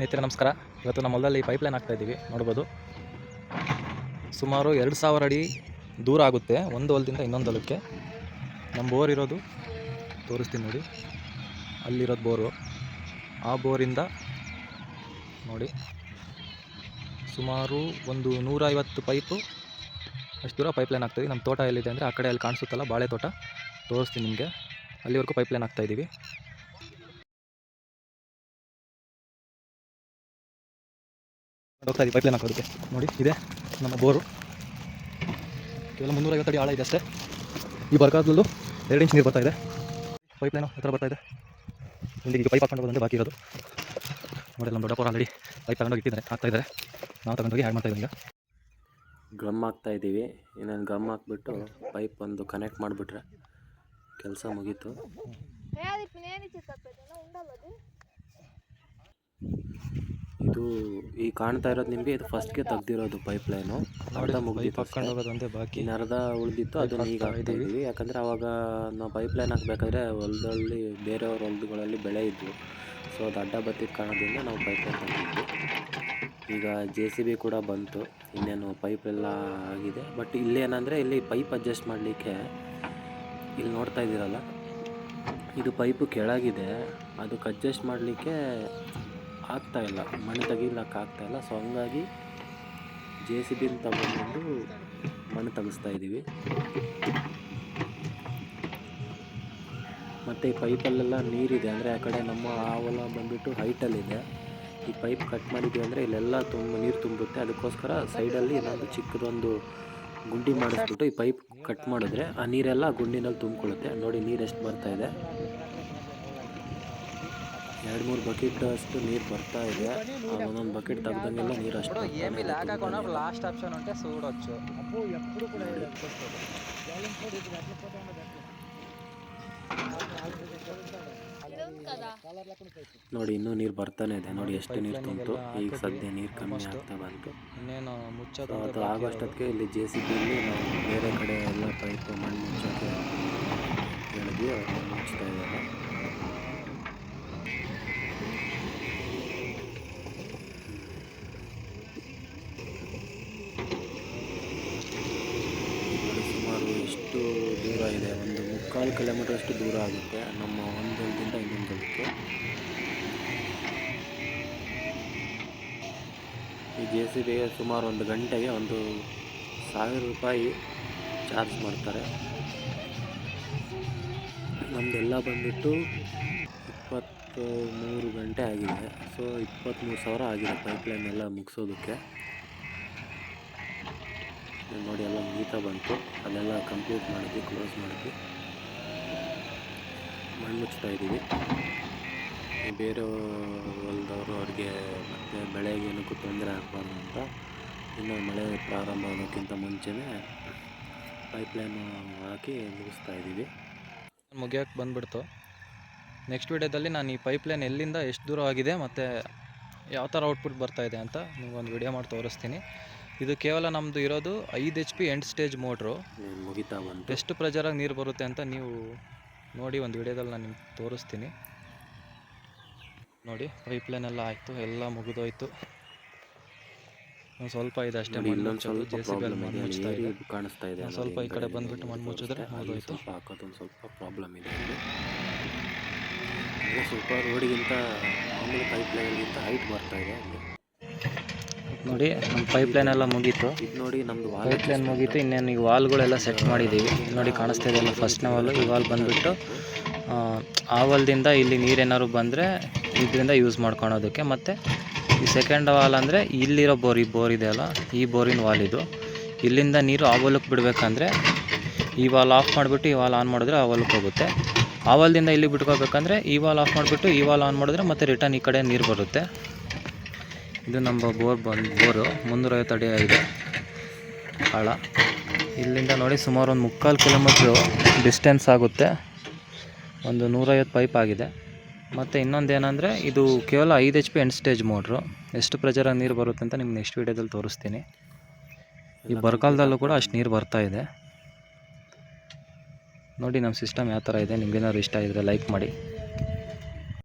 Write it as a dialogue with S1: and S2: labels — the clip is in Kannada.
S1: ಸ್ನೇಹಿತರೆ, ನಮಸ್ಕಾರ. ಇವತ್ತು ನಮ್ಮ ಹೊಲದಲ್ಲಿ ಪೈಪ್ಲೈನ್ ಹಾಕ್ತಾ ಇದ್ದೀವಿ. ನೋಡ್ಬೋದು. ಸುಮಾರು ಎರಡು ಸಾವಿರ ಅಡಿ ದೂರ ಆಗುತ್ತೆ. ಒಂದು ಹೊಲದಿಂದ ಇನ್ನೊಂದು ಹೊಲಕ್ಕೆ. ನಮ್ಮ ಬೋರ್ ಇರೋದು, ತೋರಿಸ್ತೀನಿ ನೋಡಿ. ಅಲ್ಲಿರೋದು ಬೋರು. ಆ ಬೋರಿಂದ ನೋಡಿ. ಸುಮಾರು ಒಂದು ನೂರೈವತ್ತು ಪೈಪು ಅಷ್ಟು ದೂರ ಪೈಪ್ಲೈನ್ ಹಾಕ್ತೀವಿ ನಮ್ಮ ತೋಟ ಎಲ್ಲಿದೆ ಅಂದರೆ ಆ ಕಡೆ ಅಲ್ಲಿ ಕಾಣಿಸುತ್ತಲ್ಲ, ಬಾಳೆ ತೋಟ. ತೋರಿಸ್ತೀನಿ ನಿಮಗೆ. ಅಲ್ಲಿವರೆಗೂ ಪೈಪ್ಲೈನ್ ಹಾಕ್ತಾ ಹೋಗ್ತಾ ಇದೆ ಪೈಪ್ಲೈನ್ ಹಾಕೋದಕ್ಕೆ. ನೋಡಿ ಇದೆ ನಮ್ಮ ಬೋರು. ಕೇವಲ ಮುನ್ನೂರೈವತ್ತು ಅಡಿ ಆಳ ಇದೆ ಅಷ್ಟೇ. ಈ ಬರಗಾಲದಲ್ಲೂ ಎರಡು ಇಂಚ್ ನೀರು ಬರ್ತಾ ಇದೆ. ಪೈಪ್ಲೈನು ಹತ್ರ ಬರ್ತಾ ಇದೆ. ಇಲ್ಲಿಗೆ ಈಗ ಪೈಪ್ ಹಾಕೊಂಡು ಬಂದರೆ ಬಾಕಿ ಇರೋದು. ನೋಡಿ ನಮ್ಮ ದೊಡ್ಡಪ್ಪ ಆಲ್ರೆಡಿ ಪೈಪ್ ತಗೊಂಡೋಗಿ ಇಟ್ಟಿದ್ದಾರೆ. ಹಾಕ್ತಾ ಇದ್ದಾರೆ. ನಾವು ತಗೊಂಡೋಗಿ ಆ್ಯಡ್ ಮಾಡ್ತಾ ಇದ್ದೀವಿ ಈಗ.
S2: ಗಮ್ ಹಾಕ್ತಾ ಇದ್ದೀವಿ. ಇನ್ನೊಂದು ಗಮ್ ಹಾಕ್ಬಿಟ್ಟು ಪೈಪ್ ಒಂದು ಕನೆಕ್ಟ್ ಮಾಡಿಬಿಟ್ರೆ ಕೆಲಸ ಮುಗೀತು. ಇದು ಈ ಕಾಣ್ತಾ ಇರೋದು ನಿಮಗೆ ಇದು ಫಸ್ಟ್ಗೆ ತೆಗ್ದಿರೋದು ಪೈಪ್ ಲೈನು ಅರ್ಧ ಮುಗಿದಿತ್ತು
S1: ಹೋಗೋದಂತೆ ಬಾಕಿ.
S2: ಅರ್ಧ ಉಳಿದಿತ್ತು ಅದನ್ನ ಈಗ
S1: ಹಾಕ್ತಾ
S2: ಯಾಕಂದರೆ ಅವಾಗ ನಾವು ಪೈಪ್ ಲೈನ್ ಹಾಕ್ಬೇಕಾದ್ರೆ ಹೊಲದಲ್ಲಿ ಬೇರೆಯವ್ರ ಹೊಲದಗಳಲ್ಲಿ ಬೆಳೆ ಇದ್ವು. ಸೊ ಅದು ಅಡ್ಡ ಬತ್ತಿದ ಕಾರಣದಿಂದ ನಾವು ಪೈಪ್ ಲೈನ್ ತಂದಿದ್ವಿ ಈಗ ಜೆ ಸಿ ಬಿ ಕೂಡ ಬಂತು. ಇನ್ನೇನು ಪೈಪ್ ಎಲ್ಲ ಆಗಿದೆ. ಬಟ್ ಇಲ್ಲಿ ಇಲ್ಲೇನಂದರೆ ಇಲ್ಲಿ ಪೈಪ್ ಅಡ್ಜಸ್ಟ್ ಮಾಡಲಿಕ್ಕೆ ಇಲ್ಲಿ ನೋಡ್ತಾ ಇದ್ದೀರಲ್ಲ? ಇದು ಪೈಪು ಕೆಳಗಿದೆ. ಅದಕ್ಕೆ ಅಡ್ಜಸ್ಟ್ ಮಾಡಲಿಕ್ಕೆ ಆಗ್ತಾ ಇಲ್ಲ ಮಣ್ಣು ತೆಗಿಲಕ್ಕೆ ಆಗ್ತಾ ಇಲ್ಲ. ಸೊ ಹಂಗಾಗಿ ಜೆ ಸಿ ಬಿನ ತಗೊಂಡ್ಬಂದು ಮಣ್ಣು ತೆಗಿಸ್ತಾ ಇದ್ದೀವಿ ಮತ್ತು ಈ ಪೈಪಲ್ಲೆಲ್ಲ ನೀರಿದೆ. ಅಂದರೆ ಆ ಕಡೆ ನಮ್ಮ ಆ ಹೊಲ ಬಂದುಬಿಟ್ಟು ಹೈಟಲ್ಲಿದೆ ಈ ಪೈಪ್ ಕಟ್ ಮಾಡಿದ್ವಿ ಅಂದರೆ ಇಲ್ಲೆಲ್ಲ ತುಂಬ ನೀರು ತುಂಬುತ್ತೆ ಅದಕ್ಕೋಸ್ಕರ ಸೈಡಲ್ಲಿ ಏನಾದರೂ ಚಿಕ್ಕದೊಂದು ಗುಂಡಿ ಮಾಡಿಸ್ಬಿಟ್ಟು ಈ ಪೈಪ್ ಕಟ್ ಮಾಡಿದ್ರೆ ಆ ನೀರೆಲ್ಲ ಗುಂಡಿನಲ್ಲಿ ತುಂಬಿಕೊಳ್ಳುತ್ತೆ. ನೋಡಿ ನೀರು ಎಷ್ಟು ಬರ್ತಾಯಿದೆ ಎರಡು ಮೂರು ಬಕೆಟ್ ಅಷ್ಟು ನೀರು ಬರ್ತಾ ಇದೆ ಆ ಒಂದೊಂದು ಬಕೆಟ್ ತೆಗ್ದಂಗೆಲ್ಲ ನೀರು ಅಷ್ಟು ಬರ್ತಾನೆ ಇದೆ, ತುಂಬಾನೇ ಇದೆ.
S1: లాస్ట్ ఆప్షన్ ఉంటే చూడొచ్చు
S3: ఇది ఉంది కదా
S2: ನೋಡಿ ಇನ್ನೂ ನೀರು ಬರ್ತಾನೆ ಇದೆ ನೋಡಿ ಎಷ್ಟು ನೀರು ತುಂಬಿತು ಈಗ ಸದ್ಯ ನೀರು ಕಮ್ಮಿ ಆಗ್ತಾ ಬಂತು
S1: ಇನ್ನೇನು
S2: ಸೊ
S1: ಮುಚ್ಚೋದು
S2: ಅದು ಆಗೋಷ್ಟೊತ್ತಿಗೆ ಇಲ್ಲಿ ಜೆ ಸಿ ಬಿಲಿ ನಾವು ಬೇರೆ ಕಡೆ ಎಲ್ಲ ಪೈಪ್ ಮಣ್ಣು ಮುಚ್ಚೋಕ್ಕೆ ಹೇಳಿದ್ವಿ ಅವ್ರು ಮಣ್ಣು ಮುಚ್ತಾ ಇದ್ದಾರೆ ಒಂದು ಮುಕ್ಕಾಲು ಕಿಲೋಮೀಟರ್ ಅಷ್ಟು ದೂರ ಆಗುತ್ತೆ. ನಮ್ಮ ಒಂದು ಹೊಲದಿಂದ ಇನ್ನೊಂದು ಹೊಲಕ್ಕೆ ಈ ಜೆ ಸಿ ಬಿಗೆ ಸುಮಾರು ಒಂದು ಗಂಟೆಗೆ ಒಂದು ಸಾವಿರ ರೂಪಾಯಿ ಚಾರ್ಜ್ ಮಾಡ್ತಾರೆ. ನಮ್ಮದೆಲ್ಲ ಬಂದುಬಿಟ್ಟು ಇಪ್ಪತ್ತು ಮೂರು ಗಂಟೆ ಆಗಿದೆ. ಸೊ, ಇಪ್ಪತ್ತ್ಮೂರು ಸಾವಿರ ಆಗಿದೆ ಪೈಪ್ಲೈನ್ ಎಲ್ಲ ಮುಗಿಸೋದಕ್ಕೆ. ನೋಡಿ ಎಲ್ಲ ಮುಗಿತಾ ಬಂತು. ಅದೆಲ್ಲ ಕಂಪ್ಲೀಟ್ ಮಾಡಿದ್ವಿ ಕ್ಲೋಸ್ ಮಾಡಿದ್ವಿ. ಮಣ್ಣು ಮುಚ್ತಾ ಇದ್ದೀವಿ. ಬೇರೆ ಹೊಲದವರು ಅವ್ರಿಗೆ ಮತ್ತೆ ಬೆಳೆಗೆ ಏನಕ್ಕೂ ತೊಂದರೆ ಆಗಬಾರ್ದು ಅಂತ ಇನ್ನು ಮಳೆ ಪ್ರಾರಂಭ ಆಗೋಕ್ಕಿಂತ ಮುಂಚೆನೇ ಪೈಪ್ಲೈನು ಹಾಕಿ ಮುಗಿಸ್ತಾ ಇದ್ದೀವಿ.
S1: ಮುಗಿಯೋಕ್ಕೆ ಬಂದ್ಬಿಡ್ತು. ನೆಕ್ಸ್ಟ್ ವಿಡಿಯೋದಲ್ಲಿ ನಾನು ಈ ಪೈಪ್ಲೈನ್ ಎಲ್ಲಿಂದ ಎಷ್ಟು ದೂರ ಆಗಿದೆ ಮತ್ತು ಯಾವ ಥರ ಔಟ್ಪುಟ್ ಬರ್ತಾಯಿದೆ ಅಂತ ನಿಮಗೊಂದು ವಿಡಿಯೋ ಮಾಡಿ ತೋರಿಸ್ತೀನಿ. ಇದು ಕೇವಲ ನಮ್ಮದು ಇರೋದು ಐದು H P end stage
S2: motor ಮುಗಿತಾ ಬಂತು.
S1: ಎಷ್ಟು ಪ್ರೆಜರಾಗಿ ನೀರು ಬರುತ್ತೆ ಅಂತ ನೀವು ನೋಡಿ ಒಂದು ವಿಡಿಯೋದಲ್ಲಿ ನಾನು ನಿಮ್ಗೆ ತೋರಿಸ್ತೀನಿ. ನೋಡಿ ಪೈಪ್ಲೈನ್ ಎಲ್ಲ ಆಯಿತು ಎಲ್ಲ ಮುಗಿದೋಯ್ತು. ಒಂದು ಸ್ವಲ್ಪ ಇದೆ ಅಷ್ಟೇ
S2: ಇಲ್ಲೊಂದು ಸ್ವಲ್ಪ ಕಾಣಿಸ್ತಾ ಇದೆ
S1: ಸ್ವಲ್ಪ ಈ ಕಡೆ ಬಂದ್ಬಿಟ್ಟು ಮಣ್ಣು ಮುಚ್ಚಿದ್ರೆ ಮುಗ್ದೋಯ್ತು.
S2: ಸ್ವಲ್ಪ ಹಾಕೋದೊಂದು ಸ್ವಲ್ಪ ಪ್ರಾಬ್ಲಮ್ ಇದೆ ಇಲ್ಲಿ ಸ್ವಲ್ಪ ರೋಡಿಗಿಂತ ಮಾಮೂಲಿ ಪೈಪ್ಲೈನ್ಗಿಂತ ಹೈಟ್ ಬರ್ತಾ ಇದೆ
S1: ನೋಡಿ, ನಮ್ಮ ಪೈಪ್ಲೈನ್ ಎಲ್ಲ ಮುಗೀತು.
S2: ನೋಡಿ ನಮ್ಮದು ವಾಲ್
S1: ಪೈಪ್ಲೈನ್ ಮುಗೀತು, ಇನ್ನೇನು ಈಗ ವಾಲ್ಗಳೆಲ್ಲ ಸೆಟ್ ಮಾಡಿದ್ದೀವಿ. ನೋಡಿ, ಕಾಣಿಸ್ತಾ ಇದೆಯಲ್ಲ ಫಸ್ಟ್ನೇ ವಾಲು ಈ ವಾಲ್ ಬಂದುಬಿಟ್ಟು, ಆ ವಾಲ್ದಿಂದ ಇಲ್ಲಿ ನೀರೇನಾದ್ರು ಬಂದರೆ ಇದರಿಂದ ಯೂಸ್ ಮಾಡ್ಕೊಳೋದಕ್ಕೆ. ಮತ್ತು ಈ ಸೆಕೆಂಡ್ ವಾಲ್ ಅಂದರೆ ಇಲ್ಲಿರೋ ಬೋರ್, ಈ ಬೋರ್ ಇದೆಯಲ್ಲ ಈ ಬೋರಿನ ವಾಲ್ ಇದು. ಇಲ್ಲಿಂದ ನೀರು ಆ ವಾಲಕ್ಕೆ ಬಿಡಬೇಕಂದ್ರೆ ಈ ವಾಲ್ ಆಫ್ ಮಾಡಿಬಿಟ್ಟು ಈ ವಾಲ್ ಆನ್ ಮಾಡಿದ್ರೆ ಆ ವಾಲಕ್ಕೆ ಹೋಗುತ್ತೆ. ಆ ವಾಲ್ದಿಂದ ಇಲ್ಲಿ ಬಿಟ್ಕೋಬೇಕಂದ್ರೆ ಈ ವಾಲ್ ಆಫ್ ಮಾಡಿಬಿಟ್ಟು ಈ ವಾಲ್ ಆನ್ ಮಾಡಿದ್ರೆ ಮತ್ತೆ ರಿಟರ್ನ್ ಈ ಕಡೆ ನೀರು ಬರುತ್ತೆ. ಇದು ನಮ್ಮ ಬೋರ್ ಬಂದು, ಬೋರು. ಮುನ್ನೂರೈವತ್ತು ಅಡಿ ಆಗಿದೆ. ಆಳ. ಇಲ್ಲಿಂದ ನೋಡಿ ಸುಮಾರು ಒಂದು ಮುಕ್ಕಾಲು ಕಿಲೋಮೀಟ್ರು ಡಿಸ್ಟೆನ್ಸ್ ಆಗುತ್ತೆ. ಒಂದು ನೂರೈವತ್ತು ಪೈಪ್ ಆಗಿದೆ. ಮತ್ತು ಇನ್ನೊಂದು ಏನಂದರೆ, ಇದು ಕೇವಲ ಐದು H P end stage motor ಎಷ್ಟು ಪ್ರೆಜರಾಗಿ ನೀರು ಬರುತ್ತೆ ಅಂತ ನಿಮ್ಗೆ ನೆಕ್ಸ್ಟ್ ವೀಡಿಯೋದಲ್ಲಿ ತೋರಿಸ್ತೀನಿ. ಈ ಬರಗಾಲದಲ್ಲೂ ಕೂಡ ಅಷ್ಟು ನೀರು ಬರ್ತಾ ಇದೆ. ನೋಡಿ ನಮ್ಮ ಸಿಸ್ಟಮ್ ಯಾವ ಥರ ಇದೆ. ನಿಮ್ಗೇನಾದ್ರು ಇಷ್ಟ ಇದ್ದರೆ ಲೈಕ್ ಮಾಡಿ.